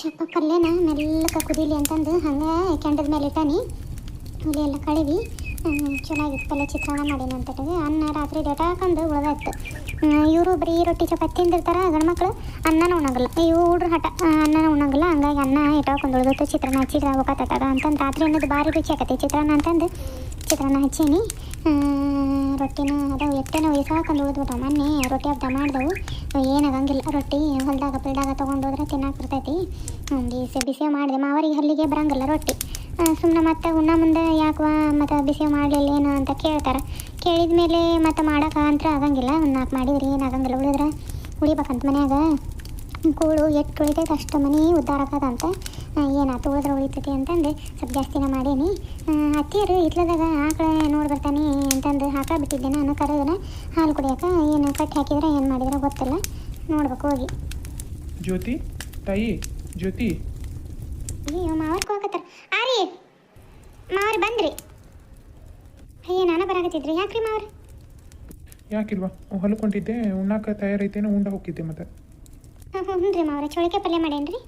ಶಪ್ಪ ಪಲ್ಯನ ಮೆಲ್ಲಕ್ಕೆ ಕುದೀಲಿ ಅಂತಂದು ಹಂಗೆ ಕೆಂಡದ ಮೇಲೆ ಇಟ್ಟಾನಿ. ಹುಲಿ ಎಲ್ಲ ಕಳಿವಿ. ಚೆನ್ನಾಗಿತ್ತು ಪಲ್ಯ ಚಿತ್ರಾನ್ನ ಮಾಡೀನಿ ಅಂತಟ್ಟಿಗೆ ಅನ್ನ ರಾತ್ರಿ ಹಾಕೊಂಡು ಉಳಿದಾಯ್ತು. ಇವರು ಬರೀ ರೊಟ್ಟಿ ಚಪಾತಿ ತಿಂದಿರ್ತಾರೆ ಗಂಡ್ಮಕ್ಳು ಅನ್ನನ ಉಣ್ಣಂಗಿಲ್ಲ ಇವು ಹುಡ್ರು ಹಠ ಅನ್ನನ ಉಣ್ಣಂಗಿಲ್ಲ ಹಂಗಾಗಿ ಅನ್ನ ಇಟ್ಕೊಂಡು ಉಳಿದಿತ್ತು. ಚಿತ್ರಾನ್ನ ಹಚ್ಚಿದ್ರೆ ಹೋಗತ್ತದ ಅಂತಂದು ರಾತ್ರಿ ಅನ್ನೋದು ಭಾರಿ ರುಚಿ ಆಗತ್ತೆ ಚಿತ್ರಾನ್ನ ಅಂತಂದು ಚಿತ್ರಾನ್ನ ಹಚ್ಚೀನಿ. ರೊಟ್ಟಿನ ಅದು ಎಟ್ಟೆನ ವಯಸ್ಸಾಕೊಂಡು ಹೋದ್ಬಿಟ್ಟ. ಮೊನ್ನೆ ರೊಟ್ಟಿ ಹಬ್ಬ ಮಾಡಿದೆವು. ಏನಾಗಂಗಿಲ್ಲ ರೊಟ್ಟಿ ಹೊಲದಾಗ ಪಿಲ್ದಾಗ ತೊಗೊಂಡು ಹೋದ್ರೆ ತಿನ್ನಕ್ಕೆ ಬರ್ತೈತಿ. ಬಿಸಿ ಬಿಸಿ ಮಾಡಿದೆ. ಮಾವರಿಗೆ ಹಲ್ಲಿಗೆ ಬರಂಗಿಲ್ಲ ರೊಟ್ಟಿ. ಸುಮ್ಮನೆ ಮತ್ತೆ ಉಣ್ಣ ಮುಂದೆ ಯಾಕವ ಮತ್ತು ಬಿಸಿ ಮಾಡಲಿಲ್ಲ ಏನು ಅಂತ ಕೇಳ್ತಾರೆ. ಕೇಳಿದ ಮೇಲೆ ಮತ್ತೆ ಮಾಡೋಕೆ ಅಂತ ಆಗಂಗಿಲ್ಲ. ಒಂದು ನಾಲ್ಕು ಮಾಡಿದ್ರಿ ಏನಾಗಂಗಿಲ್ಲ ಉಳಿದ್ರೆ ಉಳಿಬೇಕಂತ ಮನ್ಯಾಗ. ಕೂಳು ಎಷ್ಟು ಉಳಿತೈತೆ ಅಷ್ಟು ಮನೆ ಉದ್ದಾರಕ್ಕದಂತೆ ಏನಾಯ್ತು ಉಳಿದ್ರೆ ಉಳಿತೈತಿ ಅಂತಂದು ಸ್ವಲ್ಪ ಜಾಸ್ತಿನ ಮಾಡೇನಿ. ಅತ್ತಿಯರು ಇಟ್ಲದಾಗ ಆಕಳ ನೋಡಿ ಬರ್ತಾನೆ ಅಂತಂದು ಹಾಕಾ ಬಿಟ್ಟಿದ್ದೆ ನಾನು ಕರೆದನ. ಹಾಲು ಕುಡಿಯೋಕೆ ಏನು ಕಟ್ಟಿ ಹಾಕಿದ್ರೆ ಏನು ಮಾಡಿದ್ರೆ ಗೊತ್ತಿಲ್ಲ. ನೋಡ್ಬೇಕು ಹೋಗಿ. ಜ್ಯೋತಿ ತಾಯಿ ಜ್ಯೋತಿ. ಅಯ್ಯೋ ಮಾವರ್ ಹೋಗತ್ತಾರ ಆರಿ ಮಾವರ್ ಬಂದ್ರಿ. ಅಯ್ಯೋ ನಾನು ಬರಾಕತ್ತಿದ್ರಿ. ಯಾಕ್ರಿ ಮಾವರ್? ಯಾಕಿಲ್ವಾ? ಹೊಲಕ್ಕೆ ಹೊಂಟಿದ್ದೆ ಉಣ್ಣಾಕ ತಯಾರೈತೇನೋ ಉಂಡ ಹೋಗಿದ್ದೆ ಮತ್ತೆ. ಹ್ಞೂ ರೀ ಮಾವರ. ಚೋಳಿಕೆ ಪಲ್ಯ ಮಾಡೇನ್ರಿ?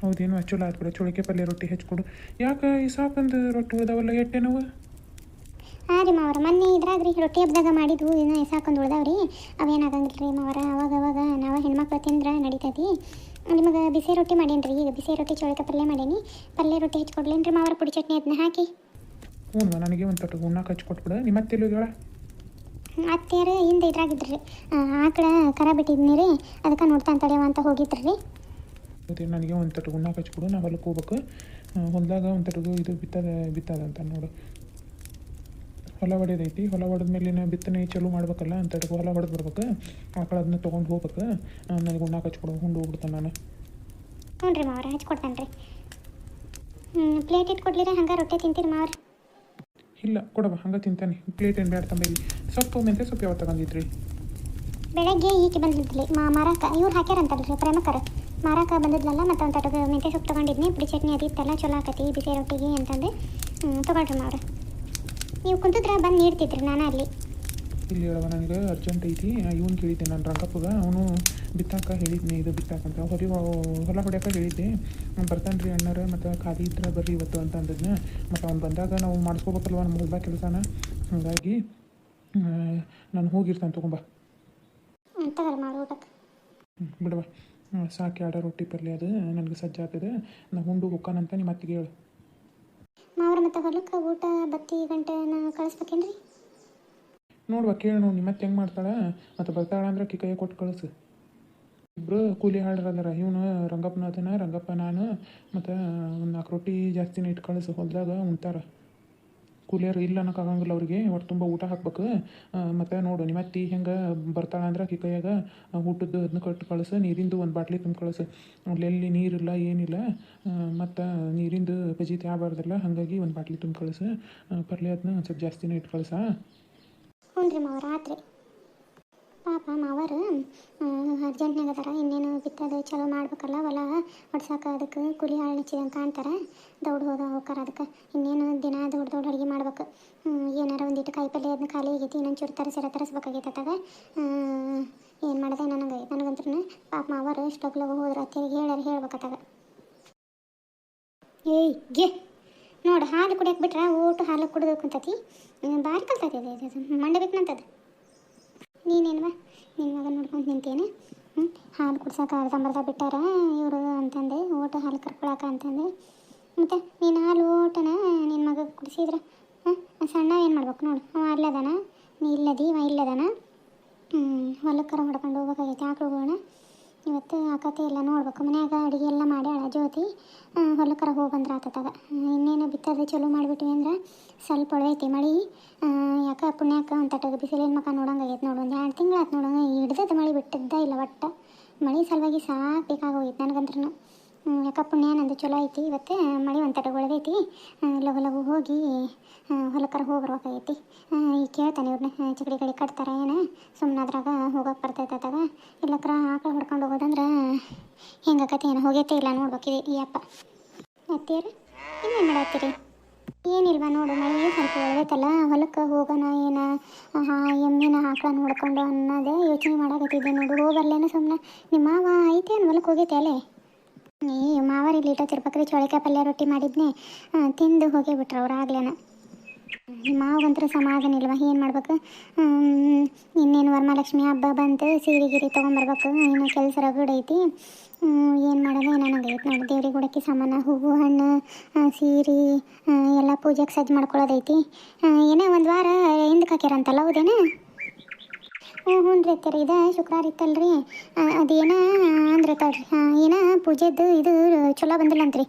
ಹೌದೇನು? ಚಲೋ ಆಯ್ತು ಬಿಡ ಚೋಳಿಕೆ ಪಲ್ಯ ರೊಟ್ಟಿ ಹೆಚ್ಚಿಕೊಡು ಯಾಕೆ ಈ ಸಾಕಂದು ರೊಟ್ಟಿ ಉಳ್ದಾವಲ್ಲ ಎಟ್ಟೆನವು ಹಾಂ ರೀ ಮಾವರ ಮೊನ್ನೆ ಇದ್ರಾಗ ರೀ ರೊಟ್ಟಿ ಹಬ್ಬದಾಗ ಮಾಡಿದ್ವು ಇನ್ನೂ ಎಸಾಕೊಂಡು ಉಳ್ದಾವ್ರಿ. ಅವೇನಾಗಂಗಿಲ್ಲ ರೀ ಮಾವರ ಅವಾಗ ಅವಾಗ ನಾವು ಹೆಣ್ಮಕ್ಳು ತಿಂದ್ರೆ ನಡೀತೈತಿ. ನಿಮಗೆ ಬಿಸಿ ರೊಟ್ಟಿ ಮಾಡೇನ್ರಿ ಈಗ ಬಿಸಿ ರೊಟ್ಟಿ ಚೋಳಿಕೆ ಪಲ್ಯ ಮಾಡೇನಿ. ಪಲ್ಯ ರೊಟ್ಟಿ ಹೆಚ್ಚಿಕೊಡ್ಲೇನ್ರಿ ಮಾವರ ಪುಡಿ ಚಟ್ನಿ ಅದನ್ನ ಹಾಕಿ. ಹ್ಞೂ ನನಗೆ ಒಂದು ತೊಟ್ಟು ಉಣ್ಣಾಕ ಹಚ್ಕೊಟ್ಬಿಡ ನಿಮ್ಮ ಅತ್ತೆಲ್ಲೂ ಹೇಳ ಅತ್ತೆಯರು ಹಿಂದೆ ಇದ್ರಾಗಿದ್ರಿ ಆಕಳ ಕರ ಬಿಟ್ಟಿದ್ನಿ ರೀ ಅದಕ್ಕೆ ನೋಡ್ತಾ ತಡೆಯವ ಅಂತ ಹೋಗಿದ್ರಿ. ರೀ ಮತ್ತೆ ನನಗೆ ಒಂದು ತಟ್ಟು ಉಣ್ಣಾಕ ಹಚ್ಕೊಡು ನಾವು ಹೊಲಕ್ಕೆ ಹೋಗ್ಬೇಕು. ಹೊಲದಾಗ ಒಂದು ತಟಗು ಇದು ಬಿತ್ತದ ಬಿತ್ತದಂತ ನೋಡು. ಹೊಲ ಹೊಡೆದೈತಿ ಹೊಲ ಹೊಡೆದ ಮೇಲೆ ಬಿತ್ತನೆ ಚಲೋ ಮಾಡ್ಬೇಕಲ್ಲ ಅಂತ ಹೊಲ ಹೊಡೆದು ಬರ್ಬೇಕು. ಆಕಳ ಅದನ್ನ ತೊಗೊಂಡು ಹೋಗ್ಬೇಕು. ನನಗೆ ಉಣ್ಣಾಕ ಹಚ್ಕೊಡು ಹುಂಡು ಹೋಗ್ಬಿಡ್ತಾನೆ ನಾನು. ಹ್ಞೂ ರೀ ಮಾವ್ರೆ ಹಚ್ಕೊಡ್ತಾನೆ ರೀ ಪ್ಲೇಟ್ ಇಟ್ಕೊಡ್ಲಿರ ಹಂಗೆ ರೊಟ್ಟಿ ತಿಂತೀರಿ ಮಾವ್ರೆ? ಇಲ್ಲ ಕೊಡವ ಹಂಗೆ ತಿಂತಾನೆ. ಪ್ಲೇಟ್ ಏನು ಬೇಡ ತಂಬೇಲಿ ಸೊಪ್ಪು ಮೆಂತೆ ಸೊಪ್ಪು ಯಾವ ತಗೊಂಡಿದ್ರಿ? ಬೆಳಗ್ಗೆ ಈಕೆ ಬಂದಿದ್ಲಿ ಮಾರಾಕ ಇವ್ರು ಹಾಕ್ಯಾರಂತಲ್ರಿ ಪ್ರೇಮಕರ. ಮಾರಾಕ ಬಂದಿದ್ಲಲ್ಲ ಮತ್ತು ಒಂದು ತಟಗ ಮೆಂತೆ ಸೊಪ್ಪು ತೊಗೊಂಡಿದ್ನಿ ಬಿಡಿ ಚಟ್ನಿ ಅದಿತ್ತಲ್ಲ ಚಲೋ ಆಕತಿ ಬಿಸಿ ರೊಟ್ಟಿಗೆ ಅಂತಂದು ತೊಗೊಳ್ರಿ ಮಾವ್ರೆ. ನೀವು ಕುಂತಿದ್ರೆ ಬಂದು ನೀಡ್ತಿದ್ರಿ ನಾನು ಅಲ್ಲಿ. ಇಲ್ಲಿ ಹೇಳವ ನನಗೆ ಅರ್ಜೆಂಟ್ ಐತಿ ಇವನು ಕೇಳಿದ್ದೆ ನಾನು ರಂಗಪ್ಪಗ ಅವನು ಬಿತ್ತಾಕ ಹೇಳಿದ್ನಿ ಇದು ಬಿತ್ತಾಕಂತ ಹೊರಿ ಹೊಲ ಹೊಡ್ಯಾಕ ಹೇಳಿದ್ದೆ. ಬರ್ತಾನೆ ರೀ ಅಣ್ಣರ ಮತ್ತು ಖಾಲಿ ಇದ್ರೆ ಬರ್ರಿ ಇವತ್ತು ಅಂತ ಅಂದಿದ್ನ. ಮತ್ತು ಅವ್ನು ಬಂದಾಗ ನಾವು ಮಾಡಿಸ್ಕೋಬೇಕಲ್ವ ನಮ್ಮ ಹೊಲ್ದಾಗ ಕೆಲಸನ? ಹಾಗಾಗಿ ನಾನು ಹೋಗಿರ್ತಾನೆ ತೊಗೊಂಬ ಬಿಡವ ಸಾಕು ಎರಡು ರೊಟ್ಟಿ ಪಲ್ಯ ಅದು ನನಗೆ ಸಜ್ಜಾತಿದೆ ನಾ ಹುಂಡು ಹುಕ್ಕಾನಂತ ನಿಮ್ಮ ಅತ್ತಿಗೆ ಹೇಳು. ಮಾವ್ರ ಮತ್ತೆ ಹೊಲಕ್ಕೆ ಊಟ ಬತ್ತಿ ಗಂಟೆನ ಕಳಿಸ್ಬೇಕೇನ್ರಿ? ನೋಡುವ ಕೇಳು ನೋಡಿ ನಿಮ್ಮ ಅತ್ತೆ ಹೆಂಗೆ ಮಾಡ್ತಾಳೆ? ಮತ್ತು ಬರ್ತಾಳ ಅಂದ್ರೆ ಕಿ ಕೈ ಕೊಟ್ಟು ಕಳಿಸು. ಇಬ್ಬರು ಕೂಲಿ ಹಾಡ್ರದಾರ ಇವನು ರಂಗಪ್ಪನ ಅದನ ರಂಗಪ್ಪ ನಾನು ಮತ್ತು ಒಂದು ನಾಲ್ಕು ರೊಟ್ಟಿ ಜಾಸ್ತಿನೇ ಇಟ್ಟು ಕಳಿಸು ಹೊಲ್ದಾಗ ಉಣ್ತಾರ. ಕೂಲಿಯರು ಇಲ್ಲ ಅನ್ನೋಕ್ಕಾಗಂಗಿಲ್ಲ ಅವ್ರಿಗೆ. ಒಟ್ಟು ತುಂಬ ಊಟ ಹಾಕ್ಬೇಕು. ಮತ್ತು ನೋಡು, ನಿಮ್ಮ ಅತ್ತಿ ಹೆಂಗೆ ಬರ್ತಾಳೆ ಅಂದ್ರೆ ಆಕೆ ಕೈಯಾಗ ಊಟದ್ದು ಅದನ್ನ ಕಟ್ಟು ಕಳಿಸು, ನೀರಿಂದು ಒಂದು ಬಾಟ್ಲಿ ತುಂಬ ಕಳಿಸು. ಅಲ್ಲೆಲ್ಲಿ ನೀರಿಲ್ಲ, ಏನಿಲ್ಲ ಮತ್ತು ನೀರಿಂದು ಬಜಿ ಆಗಬಾರ್ದಲ್ಲ, ಹಾಗಾಗಿ ಒಂದು ಬಾಟ್ಲಿ ತುಂಬ ಕಳಿಸು. ಪರ್ಲೆ ಅದನ್ನ ಒಂದು ಸ್ವಲ್ಪ ಜಾಸ್ತಿನೇ ಇಟ್ಟು ಕಳಿಸ ಹ್ಞೂ ರಾತ್ರಿ. ಪಾಪ ಮಾವರು ಅರ್ಜೆಂಟ್ನಾಗ ಅದಾರ, ಇನ್ನೇನು ಬಿತ್ತದು ಚಲೋ ಮಾಡ್ಬೇಕಲ್ಲ ಹೊಲ ಹೊಡ್ಸಕ್ಕೆ ಅದಕ್ಕೆ ಕೂಲಿ ಹಾಳು ಅಂತ ಕಾಣ್ತಾರೆ, ದೌಡ್ ಹೋದ ಹೋಕಾರ ಅದಕ್ಕೆ. ಇನ್ನೇನು ದಿನ ದೊಡ್ಡ ದೊಡ್ಡ ಅಡುಗೆ ಮಾಡ್ಬೇಕು. ಏನಾರ ಒಂದಿಟ್ಟು ಕಾಯಿ ಪಲ್ಯ ಅದನ್ನ ಖಾಲಿ ಆಗೈತಿ, ಇನ್ನೊಂದು ಚೂರು ಅತ್ತಾಗ. ಏನು ಮಾಡಿದೆ ನನಗೆ ನನಗಂತೂ ಪಾಪ ಮಾವರು ಇಷ್ಟೊಬ್ಬ ಲಗು ಹೋದ್ರೆ ಅತ್ತಿಗೆ ಹೇಳ್ಯಾರ, ಹೇಳ್ಬೇಕತ್ತಾಗ. ಏಯ್, ಗೆ, ನೋಡು ಹಾಲು ಕುಡಿಯಕ್ಕೆ ಬಿಟ್ರೆ ಊಟ ಹಾಲು ಕುಡಿದು ಕುಂತತಿ. ಭಾರಿ ಕಲ್ತೈತಿ ಮಂಡಬೇಕು ಬೇಕಂತದ ನೀನೇನ್ವಾ? ನಿನ್ನ ಮಗ ನೋಡ್ಕೊಂಡು ನಿಂತೇನೆ? ಹ್ಞೂ ಹಾಲು ಕುಡ್ಸಕ್ಕೆ ಅರ್ಧಂಬರ್ಧ ಬಿಟ್ಟಾರ ಇವರು ಅಂತಂದೆ, ಓಟ ಹಾಲು ಕರ್ಕೊಳಕ ಅಂತಂದೆ. ಮತ್ತು ನೀನು ಹಾಲು ಓಟನ ನಿನ್ನ ಮಗ ಕುಡಿಸಿದ್ರೆ? ಹಾಂ? ಸಣ್ಣ ಏನು ಮಾಡ್ಬೇಕು ನೋಡು, ಅವ ಅಲ್ಲದಾನ? ನೀ ಇಲ್ಲದಿ ಇಲ್ಲದಾನ? ಹ್ಞೂ ಹೊಲಕ್ಕರ ಹೊಡ್ಕೊಂಡು ಹೋಗ್ಬೇಕಾಗೈತೆ ಆಕಳುಗಳನ್ನ ಇವತ್ತು ಆಕತೆ ಎಲ್ಲ ನೋಡ್ಬೇಕು. ಮನ್ಯಾಗ ಅಡುಗೆ ಎಲ್ಲ ಮಾಡ್ಯಾಳ ಜ್ಯೋತಿ ಜೊತೆ ಹೊಲಕ್ಕರ ಹೋಗಿ ಬಂದ್ರೆ ಆತದಾಗ ಇನ್ನೇನು ಬಿತ್ತದು ಚಲೋ ಮಾಡಿಬಿಟ್ವಿ ಅಂದ್ರೆ ಸ್ವಲ್ಪ ಒಳೈತಿ ಮಳೆ. ಯಾಕೆ ಪುಣ್ಯಕ್ಕೆ ಒಂದು ಬಿಸಿಲಿನ ಮಕ ನೋಡಂಗಾಗೈತೆ ನೋಡು. ಒಂದು ಎರಡು ತಿಂಗಳು ಆಯ್ತು ನೋಡೋಂಗ ಹಿಡ್ದದ ಮಳೆ ಬಿಟ್ಟಿದ್ದ ಇಲ್ಲ ಒಟ್ಟು. ಮಳೆ ಸಲುವಾಗಿ ಸಾಕು ಬೇಕಾಗೋಗೈತೆ ನನಗಂದ್ರೂ ಯಾಕೆ ಪುಣ್ಯ, ನಂದು ಚಲೋ ಐತಿ. ಇವತ್ತು ಮಳೆ ಒಂದು ತಟಗೆ ಒಳಗೈತಿ ಲಘು ಲಗು ಹೋಗಿ ಹೊಲಕ್ಕರ ಹೋಗಿ ಬರ್ಬೇಕಾಗೈತಿ ಈಗ ಕೇಳ್ತಾನೆ ಇವ್ರನ್ನ ಚಕಡಿ ಕಡೆ ಕಟ್ತಾರೆ ಏನು? ಸುಮ್ಮನೆ ಅದ್ರಾಗ ಹೋಗಕ್ಕೆ ಬರ್ತೈತೆ ಅದಾಗ ಇಲ್ಲಕ್ರ ಆಕಳು ಹೊಡ್ಕೊಂಡು ಹೋಗೋದಂದ್ರೆ ಹೆಂಗಾಕತಿ ಏನು ಹೋಗೈತೆ ಇಲ್ಲ ನೋಡ್ಬೇಕಿದೆ ಈ ಅಪ್ಪ. ಅತ್ತಿಯರು, ಇನ್ನೇನು ಮಾಡತ್ತೀರಿ? ಏನಿಲ್ವಾ ನೋಡು, ಮಳೆ ಸ್ವಲ್ಪ ಒಳಗೈತಲ್ಲ, ಹೊಲಕ್ಕೆ ಹೋಗೋಣ ಏನ? ಹಾ ಎಮ್ಮಿನ ಆಕಳ ನೋಡ್ಕೊಂಡು ಅನ್ನೋದೇ ಯೋಚನೆ ಮಾಡಾಕತ್ತಿದ್ದೆ ನೋಡು. ಹೋಗರ್ಲೇನು ಸುಮ್ಮನೆ ನಿಮ್ಮ ಮಾವ ಐತೆ ಹೊಲಕ್ಕೆ ಹೋಗೈತೆ ಅಲ್ಲೇ? ಈ ಮಾವರಿ ಲೀಟೋ ತಿರ್ಪಕ್ರಿ ಚೋಳಿಕಾಯಿ ಪಲ್ಯ ರೊಟ್ಟಿ ಮಾಡಿದ್ನೆ ತಿಂದು ಹೋಗಿ ಬಿಟ್ರು ಅವ್ರು ಆಗ್ಲೇನ. ಮಾವಂತ್ರ ಸಮಾಧಾನ ಇಲ್ವಾ? ಏನು ಮಾಡ್ಬೇಕು? ಇನ್ನೇನು ವರಮಹಾಲಕ್ಷ್ಮಿ ಹಬ್ಬ ಬಂತು, ಸೀರೆ ಗಿರಿ ತೊಗೊಂಬರ್ಬೇಕು, ಇನ್ನೂ ಕೆಲಸ ರಗಡ್ ಐತಿ. ಏನು ಮಾಡೋದು ನನಗೈತಿ ನೋಡಿ, ದೇವ್ರಿಗೆ ಗುಡಕ್ಕೆ ಸಾಮಾನು, ಹೂವು, ಹಣ್ಣು ಸೀರೆ ಎಲ್ಲ ಪೂಜೆಗೆ ಸಜ್ಜು ಮಾಡ್ಕೊಳ್ಳೋದೈತಿ ಏನೋ ಒಂದು ವಾರ ಹಿಂದಕ್ಕೆ ಹಾಕ್ಯಾರಂತಲ್ಲ ಹೌದೇನ? ಹ್ಞೂ ರೀ ಅತ್ಯಾರ ಇದು ಶುಕ್ರವಾರ ಇತ್ತಲ್ರಿ. ಅದೇನ, ಅಂದ್ರೆ ತಡ್ರಿ. ಏನ ಪೂಜೆದ್ದು ಇದು ಚಲೋ ಬಂದಿಲ್ಲ ಅಂತ್ರಿ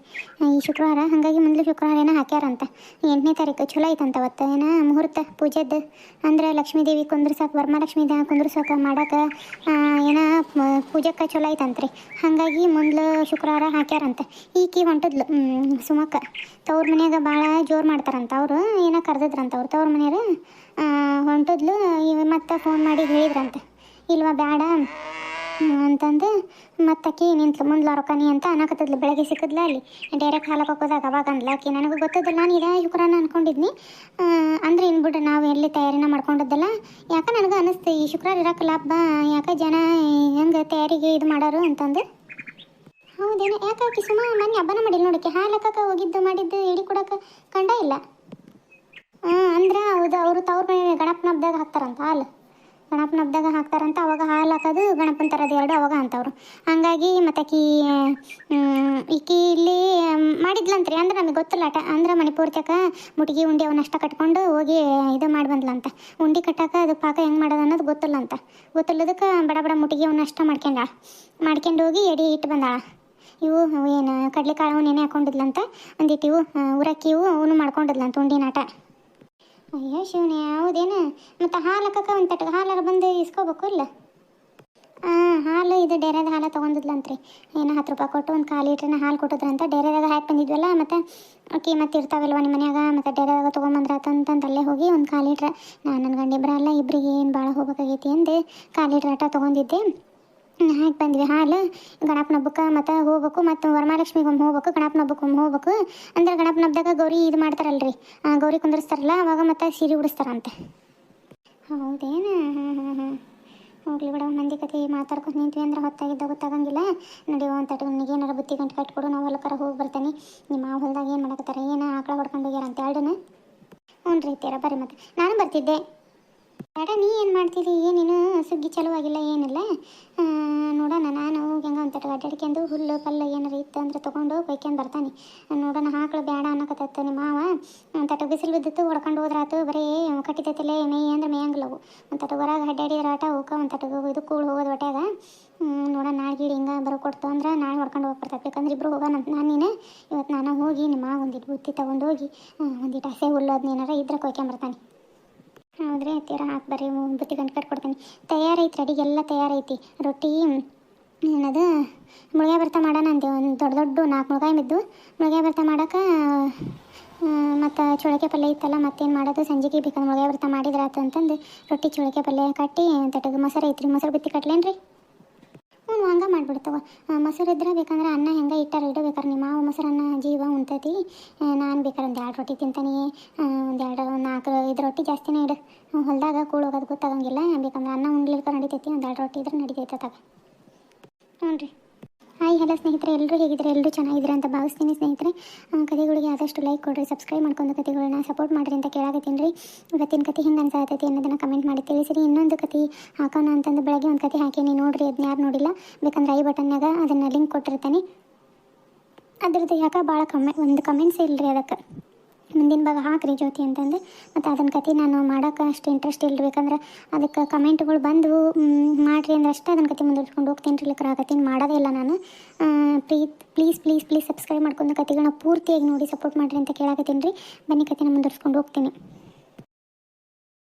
ಈ ಶುಕ್ರವಾರ. ಹಾಗಾಗಿ ಮುಂದೆ ಶುಕ್ರವಾರ ಏನೋ ಹಾಕ್ಯಾರಂತ. ಎಂಟನೇ ತಾರೀಕು ಚಲೋ ಐತಂತ ಅವತ್ತು. ಏನ ಮುಹೂರ್ತ ಪೂಜೆದ್ದು ಅಂದ್ರೆ ಲಕ್ಷ್ಮೀ ದೇವಿ ಕುಂದ್ರಸಕ್ಕೆ ವರಮಹಾಲಕ್ಷ್ಮಿ ದ ಕುಂದ್ರಸಕ್ಕೆ ಮಾಡಕ್ಕೆ ಏನ ಪೂಜಕ್ಕೆ ಚಲೋ ಐತಂತ್ರಿ. ಹಾಗಾಗಿ ಮುಂದ್ಲು ಶುಕ್ರವಾರ ಹಾಕ್ಯಾರಂತ. ಈಕಿ ಹೊಂಟದ್ಲು ಸುಮಕ್ಕ. ತವ್ರ ಮನ್ಯಾಗ ಭಾಳ ಜೋರು ಮಾಡ್ತಾರಂತ ಅವರು. ಏನೋ ಕರೆದಿದ್ರಂತ ಅವ್ರು. ತವ್ರ ಮನೆಯವ್ರು ಹೊಂಟದ್ಲು. ಮತ್ತೆ ಫೋನ್ ಮಾಡಿ ಹೇಳಿದ್ರಂತೆ ಇಲ್ವಾ ಬೇಡ ಅಂತಂದು ಮತ್ತಕ್ಕಿ ನಿಂತ್ಲು ಮುಂದ್ಲ ರೊಕ್ಕನಿ ಅಂತ ಅನ್ನಕತ್ತದ್ಲು ಬೆಳಗ್ಗೆ ಸಿಕ್ಕದ್ಲ ಅಲ್ಲಿ. ಡೈರೆಕ್ಟ್ ಹಾಲಕ್ಕೆ ಹೋಗೋದಾಗ ಅವಾಗ ಅಂದ್ಲ ಆಕಿ ನನಗೂ ಗೊತ್ತದಿಲ್ಲ ನಾನು ಇದೇ ಶುಕ್ರನ ಅನ್ಕೊಂಡಿದ್ನಿ. ಆ, ಅಂದ್ರೆ ಇನ್ಬಿಟ್ಟು ನಾವು ಎಲ್ಲಿ ತಯಾರಿನ ಮಾಡ್ಕೊಂಡದ್ದಲ್ಲ. ಯಾಕೆ ನನಗೆ ಅನಿಸ್ತು ಈ ಶುಕ್ರವಾರ ಇರಕ್ಕೆ ಲಾಭ? ಯಾಕೆ ಜನ ಹೆಂಗೆ ತಯಾರಿಗೆ ಇದು ಮಾಡೋರು? ಅಂತಂದು. ಹೌದೇನು ಯಾಕೆ ಆಕಿ ಸುಮ್ಮ ಮೊನ್ನೆ ಹಬ್ಬನ ಮಾಡಿಲ್ಲ ನೋಡಕ್ಕೆ ಹಾಲಕ್ಕ ಹೋಗಿದ್ದು ಮಾಡಿದ್ದು ಇಡಿ ಕೊಡಕ್ಕೆ ಕಂಡ ಇಲ್ಲ. ಅಂದ್ರೆ ಹೌದು ಅವರು ತವ್ರ ಮನೆ ಗಣಪನ ಹಬ್ಬದಾಗ ಹಾಕ್ತಾರಂತ ಹಾಲು. ಗಣಪನ ಹಬ್ಬದಾಗ ಹಾಕ್ತಾರಂತ, ಅವಾಗ ಹಾಲು ಹಾಕೋದು ಗಣಪನ ತರೋದು ಎರಡು ಅವಾಗ ಅಂತವ್ರು. ಹಂಗಾಗಿ ಮತ್ತೆ ಆಕಿ ಈಕಿ ಇಲ್ಲಿ ಮಾಡಿದ್ಲಂತ್ರಿ, ಅಂದ್ರೆ ನಮಗೆ ಗೊತ್ತಿಲ್ಲ ಅಂದ್ರೆ ಮಣಿಪೂರ್ತಕ ಮುಟ್ಗಿ ಉಂಡಿ ಅವನ್ನ ಅಷ್ಟ ಕಟ್ಕೊಂಡು ಹೋಗಿ ಇದು ಮಾಡಿ ಬಂದ್ಲಂತ ಉಂಡಿ ಕಟ್ಟಾಕ ಅದು ಪಾಕ ಹೆಂಗೆ ಮಾಡೋದು ಅನ್ನೋದು ಗೊತ್ತಿಲ್ಲ ಅಂತ ಗೊತ್ತಿಲ್ಲದಕ್ಕೆ ಬಡ ಬಡ ಮುಟ್ಗಿ ಅವನ್ನ ಅಷ್ಟ ಮಾಡ್ಕೊಂಡಾಳ ಮಾಡ್ಕೊಂಡು ಹೋಗಿ ಎಡಿ ಇಟ್ಟು ಬಂದಾಳ. ಇವು ಏನು ಕಡಲೆಕಾಳು ನೆನೆ ಹಾಕೊಂಡಿದ್ಲಂತ ಅಂದಿಟ್ಟಿವು ಇವು ಇವು ಅವನು ಮಾಡ್ಕೊಂಡಿದ್ಲಂತ ಉಂಡಿನಾಟ ಅಯ್ಯೋ ಶಿವನೇ ಹೌದೇನು ಮತ್ತು ಹಾಲು ಹಾಕಕ್ಕೆ ಒಂದು ತಟ್ಟಗೆ ಹಾಲಾರ ಬಂದು ಇಸ್ಕೋಬೇಕು ಇಲ್ಲ? ಹಾಂ ಹಾಲು ಇದು ಡೇರೆದ ಹಾಲು ತೊಗೊಂಡಿದ್ಲಂತ್ರಿ. ಏನು ಹತ್ತು ರೂಪಾಯಿ ಕೊಟ್ಟು ಒಂದು ಕಾಲು ಲೀಟ್ರನ್ನ ಹಾಲು ಕೊಟ್ಟಿದ್ರಂತ ಡೇರೆದಾಗ ಹಾಕಿ ಬಂದಿದ್ವಲ್ಲ, ಮತ್ತು ಅಕ್ಕಿ ಮತ್ತೆ ಇರ್ತಾವಲ್ವ ನಿಮ್ಮ ಮನ್ಯಾಗ, ಮತ್ತು ಡೇರೆದಾಗ ತೊಗೊಂಬಂದ್ರ ಅಂತಂತ ಅಲ್ಲೇ ಹೋಗಿ ಒಂದು ಕಾಲು ಲೀಟ್ರ್ ನಾನು ನನ್ನ ಗಂಡ ಇಬ್ಬರಲ್ಲ ಇಬ್ಬರಿಗೆ ಏನು ಭಾಳ ಹೋಗ್ಬೇಕಾಗೈತಿ ಅಂದು, ಕಾಲು ಲೀಟ್ರ್ ಆಟ ತೊಗೊಂಡಿದ್ದೆ. ಹಾಕಿ ಬಂದ್ವಿ. ಹಾಲು ಗಣಪನ ಹಬ್ಬಕ್ಕೆ ಮತ್ತೆ ಹೋಗ್ಬೇಕು, ಮತ್ತು ವರಮಹಾಲಕ್ಷ್ಮಿಗೆ ಒಮ್ಮೆ ಹೋಗ್ಬೇಕು ಗಣಪನ ಹಬ್ಬಕ್ಕೆ ಒಮ್ಮೆ ಹೋಗ್ಬೇಕು. ಅಂದ್ರೆ ಗಣಪನ ಹಬ್ಬದಾಗ ಗೌರಿ ಇದು ಮಾಡ್ತಾರಲ್ರಿ. ಗೌರಿ ಕುಂದ್ರಿಸ್ತಾರಲ್ಲ, ಅವಾಗ ಮತ್ತೆ ಸೀರೆ ಉಡಿಸ್ತಾರಂತೆ. ಹೌದೇನು? ಹಾಂ ಹಾಂ ಹಾಂ ಹೋಗ್ಲಿ ಬಿಡ ಮಂದಿ ಕತೆ ಮಾತಾಡ್ಕೊಂಡು ನಿಂತ್ವಿ ಅಂದ್ರೆ ಹೊತ್ತಾಗಿದ್ದ ಗೊತ್ತಾಗಂಗಿಲ್ಲ. ನೋಡಿ ಒಂದು ತಟ್ಟು ನನಗೆ ಏನಾರ ಬುತ್ತಿ ಗಂಟು ಕಟ್ಕೊಡು, ನಾವು ಹೊಲಕರ ಹೋಗಿ ಬರ್ತೇನೆ. ನಿಮ್ಮ ಮಾವ ಹೊಲ್ದಾಗ ಏನು ಮಾಡಕತ್ತಾರ, ಏನು ಆಕಳ ಹೊಡ್ಕೊಂಡು ಹೋಗ್ಯಾರ ಅಂತ ಎರಡನ್ನ? ಹ್ಞೂ ರೀ ತೀರ ಬರ್ರಿ ಮತ್ತೆ. ನಾನು ಬರ್ತಿದ್ದೆ. ಬೇಡ, ನೀ ಏನು ಮಾಡ್ತೀರಿ? ಏನೇನು ಸುಗ್ಗಿ ಚಲೋ ಆಗಿಲ್ಲ, ಏನಿಲ್ಲ. ನೋಡೋಣ, ನಾನು ಹೆಂಗೆ ಅಂತ ಅಡ್ಡಾಡ್ಕೊಂಡು ಹುಲ್ಲು, ಪಲ್ಲು ಏನಾರು ಇತ್ತು ಅಂದ್ರೆ ತೊಗೊಂಡು ಕೊಯ್ಕೊಂಡು ಬರ್ತಾನೆ. ನೋಡೋಣ, ಹಾಕಳು ಬೇಡ ಅನ್ನಕತ್ತತ್ತ ನಿಮ್ಮ ಮಾವ. ತಟ ಬಿಸಿಲು ಬಿದ್ದಿತ್ತು, ಹೊಡ್ಕೊಂಡು ಹೋದ್ರಾತು ಬರೀ ಕಟ್ಟಿತೈತಿಲ್ಲ ಮೈ ಅಂದ್ರೆ ಮೇಯಂಗಿಲ್ಲವು ಒಂದು ತಟ ಹೊರಗೆ ಅಡ್ಡಾಡಿದ್ರ ಆಟ, ಹೋಗ, ಒಂದು ಇದು ಕೂಳು ಹೋಗೋದು ಹೊಟ್ಯಾಗ ನೋಡೋಣ, ನಾಳೆ ಗೀಡಿ ಹಿಂಗೆ ಬರೋ ಕೊಡ್ತು ಅಂದ್ರೆ ನಾಳೆ ಹೊಡ್ಕೊಂಡು ಹೋಗಿ ಬರ್ತಾ ಬೇಕಂದ್ರೆ ಇಬ್ಬರು ಹೋಗೋಣ ನಾನು ನೀನು. ಇವತ್ತು ನಾನು ಹೋಗಿ, ನಿಮ್ಮ ಮಾವ ಒಂದಿಟ್ಟು ಬುತ್ತಿ ತೊಗೊಂಡು ಹೋಗಿ ಒಂದಿಟ್ಟು ಹಸೆ ಹುಲ್ಲು ಅದನ್ನ ಏನಾರ ಇದ್ರೆ ಕೊಯ್ಕೊಂಬರ್ತಾನೆ ಹೌದ್ರಿ ತೀರ ಹಾಕಿ ಬರ್ರಿ ಬುತ್ತಿ ಗಂಟು ಕಟ್ಕೊಡ್ತೀನಿ ತಯಾರೈತಿ ಅಡಿಗೆಲ್ಲ ತಯಾರೈತಿ. ರೊಟ್ಟಿ, ಏನದು ಮುಳುಗಾಯಿ ಬರ್ತಾ ಮಾಡೋಣ ಅಂದೆ ಒಂದು ದೊಡ್ಡ ದೊಡ್ಡ ನಾಲ್ಕು ಮುಳುಗಾಯಿ ಬಿದ್ದು ಮುಳುಗಾಯಿ ಭರ್ತ ಮಾಡೋಕೆ ಮತ್ತು ಚೋಳಕೆ ಪಲ್ಯ ಇತ್ತಲ್ಲ, ಮತ್ತೇನು ಮಾಡೋದು? ಸಂಜೆಗೆ ಬೇಕಂದ್ರೆ ಮುಳುಗಾಯಿ ಭರ್ತ ಮಾಡಿದ್ರೆ ಆತು ಅಂತಂದು ರೊಟ್ಟಿ ಚೋಳಕೆ ಪಲ್ಯ ಕಟ್ಟಿ, ತಟಗ ಮೊಸರು ಐತ್ರಿ ಮೊಸರು ಬುತ್ತಿ ಕಟ್ಲೇನ್ರಿ? ಹಂಗೆ ಮಾಡಿಬಿಡ್ತವ. ಮೊಸರು ಇದ್ರೆ ಬೇಕಂದ್ರೆ ಅನ್ನ ಹೆಂಗೆ ಇಟ್ಟಾರ ಇಡಬೇಕಾರೆ ನಿಮ್ಮ ಮೊಸರು ಮೊಸರನ್ನ ಜೀವ ಉಣ್ತೈತಿ. ನಾನು ಬೇಕಾರೆ ಒಂದು ಎರಡು ರೊಟ್ಟಿ ತಿಂತಾನೆ. ಒಂದು ಎರಡು ನಾಲ್ಕು, ಐದು ರೊಟ್ಟಿ ಜಾಸ್ತಿನೇ ಇಡು. ಹೊಲದಾಗ ಕೂಳೋಗೋದು ಗೊತ್ತಾಗಂಗಿಲ್ಲ. ಬೇಕಂದ್ರೆ ಅನ್ನ ಉಣ್ಲಿಕ್ಕೆ ನಡಿತೈತಿ. ಒಂದು ಎರಡು ರೊಟ್ಟಿ ಇದ್ರೆ ನಡಿತೈತೆ ತಗ. ಹ್ಞೂ ರೀ ಹಾಯ್, ಹಲೋ ಸ್ನೇಹಿತರೆ ಎಲ್ಲರೂ ಹೇಗಿದ್ದಾರೆ? ಎಲ್ಲರೂ ಚೆನ್ನಾಗಿದ್ರೆ ಅಂತ ಭಾವಿಸ್ತೀನಿ ಸ್ನೇಹಿತರೆ. ಕಥೆಗಳಿಗೆ ಆದಷ್ಟು ಲೈಕ್ ಕೊಡ್ರಿ ಸಬ್ಸ್ಕ್ರೈಬ್ ಮಾಡ್ಕೊಂಡು ಕಥೆಗಳನ್ನ ಸಪೋರ್ಟ್ ಮಾಡ್ರಿ ಅಂತ ಕೇಳಾಕತ್ತೀನಿ ರೀ. ಇವತ್ತಿನ ಕತೆ ಹೆಂಗೆ ಅನ್ಸಾತೈತಿ ಅನ್ನೋದನ್ನ ಕಮೆಂಟ್ ಮಾಡಿ ತಿಳಿಸಿರಿ. ಇನ್ನೊಂದು ಕತೆ ಹಾಕೋಣ ಅಂತಂದು ಬೆಳಗ್ಗೆ ಒಂದು ಕತೆ ಹಾಕೀನಿ. ನೋಡ್ರಿ ಅದನ್ನ ಯಾರು ನೋಡಿಲ್ಲ. ಬೇಕಂದ್ರೆ ಐ ಬಟನ್ನಾಗ ಅದನ್ನು ಲಿಂಕ್ ಕೊಟ್ಟಿರ್ತೇನೆ. ಅದ್ರದ್ದು ಯಾಕೆ ಭಾಳ ಕಮ್ಮಿ, ಒಂದು ಕಮೆಂಟ್ಸ್ ಇಲ್ಲರಿ ಅದಕ್ಕೆ. ಮುಂದಿನ ಭಾಗ ಹಾಕ್ರಿ ಜ್ಯೋತಿ ಅಂತಂದು ಮತ್ತು ಅದನ್ನ ಕತೆ ನಾನು ಮಾಡೋಕೆ ಅಷ್ಟು ಇಂಟ್ರೆಸ್ಟ್ ಇಲ್ಲ ಬೇಕಂದ್ರೆ ಅದಕ್ಕೆ ಕಮೆಂಟ್ಗಳು ಬಂದು ಮಾಡಿರಿ ಅಂದ್ರೆ ಅಷ್ಟೇ ಅದನ್ನ ಕತೆ ಮುಂದುವರ್ಸ್ಕೊಂಡು ಹೋಗ್ತೀನಿ ರೀ ಆಗತ್ತೀನಿ ಮಾಡೋದೇ ಇಲ್ಲ ನಾನು. Please please please please subscribe ಮಾಡ್ಕೊಂಡು ಕತೆಗಳನ್ನ ಪೂರ್ತಿಯಾಗಿ ನೋಡಿ ಸಪೋರ್ಟ್ ಮಾಡಿರಿ ಅಂತ ಕೇಳಾಕತ್ತೀನಿ ರೀ. ಬನ್ನಿ ಕತೆನ ಮುಂದುವರ್ಸ್ಕೊಂಡು ಹೋಗ್ತೀನಿ.